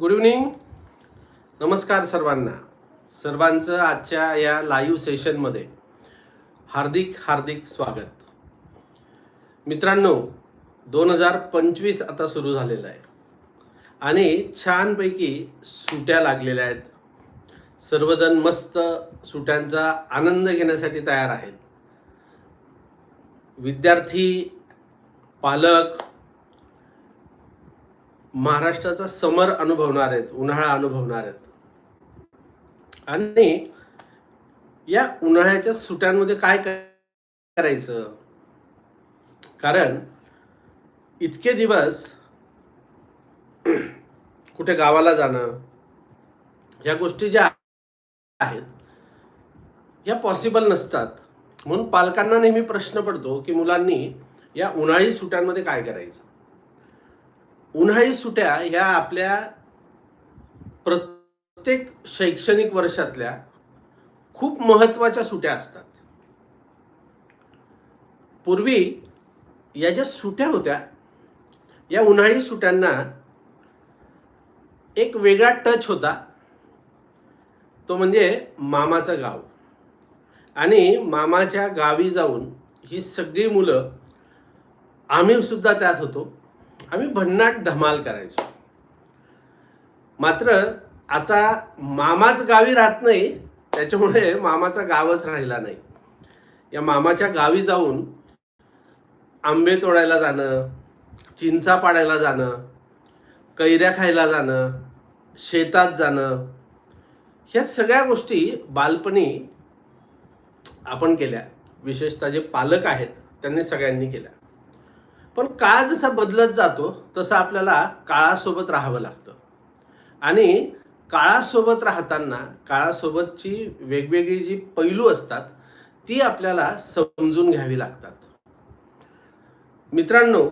Good evening नमस्कार सर्वांना. सर्वांचं आजच्या या लाईव्ह सेशनमध्ये हार्दिक हार्दिक स्वागत. मित्रांनो दोन हजार पंचवीस आता सुरू झालेलं आहे. आणि छानपैकी सुट्या लागलेल्या आहेत. सर्वजण मस्त सुट्यांचा आनंद घेण्यासाठी तयार आहेत. विद्यार्थी पालक महाराष्ट्राचा समर अनुभवणार आहेत उन्हाळा अनुभवणार आहेत. आणि या उन्हाळ्याच्या सुट्यांमध्ये काय करायचं? कारण इतके दिवस कुठे गावाला जाणं या गोष्टी ज्या आहेत या पॉसिबल नसतात. म्हणून पालकांना नेहमी प्रश्न पडतो की मुलांनी या उन्हाळी सुट्यांमध्ये काय करायचं? उन्हाळी सुट्या ह्या आपल्या प्रत्येक शैक्षणिक वर्षातल्या खूप महत्त्वाच्या सुट्या असतात. पूर्वी या ज्या सुट्या होत्या या उन्हाळी सुट्यांना एक वेगळा टच होता. तो म्हणजे मामाचं गाव. आणि मामाच्या गावी जाऊन ही सगळी मुलं आम्ही सुद्धा त्यात होतो. आम्ही भन्नाट धमाल करायचो. मात्र आता मामाच गावी राहत नाही त्याच्यामुळे मामाचा गावच राहिला नाही. या मामाच्या गावी जाऊन आंबे तोडायला जाणं चिंचा पाडायला जाणं कैऱ्या खायला जाणं शेतात जाणं ह्या सगळ्या गोष्टी बालपणी आपण केल्या. विशेषतः जे पालक आहेत त्यांनी सगळ्यांनी केल्या. पण काळ जसा बदलत जातो तसं आपल्याला काळासोबत राहावं लागतं. आणि काळासोबत राहताना काळासोबतची वेगवेगळी जी पैलू असतात ती आपल्याला समजून घ्यावी लागतात. मित्रांनो